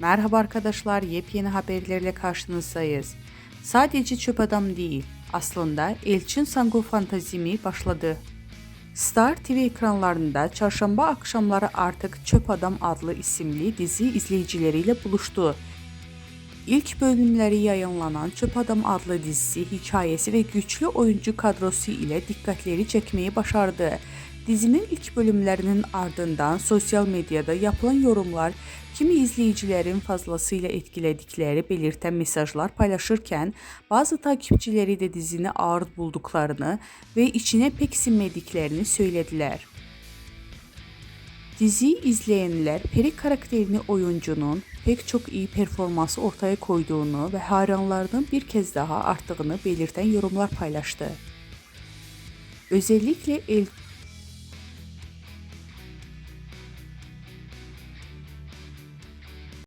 Merhaba arkadaşlar, yepyeni haberlerle karşınızdayız. Sadece çöp adam değil, aslında Elçin Sango fantazimi başladı. Star TV ekranlarında çarşamba akşamları artık Çöp Adam adlı isimli dizi izleyicileriyle buluştu. İlk bölümleri yayınlanan Çöp Adam adlı dizisi hikayesi ve güçlü oyuncu kadrosu ile dikkatleri çekmeyi başardı. Dizinin ilk bölümlerinin ardından sosyal medyada yapılan yorumlar kimi izleyicilerin fazlasıyla etkiledikleri belirten mesajlar paylaşırken bazı takipçileri de dizini ağır bulduklarını ve içine pek sinmediklerini söylediler. Diziyi izleyenler Peri karakterini oyuncunun pek çok iyi performansı ortaya koyduğunu ve hayranlarının bir kez daha arttığını belirten yorumlar paylaştı. Özellikle El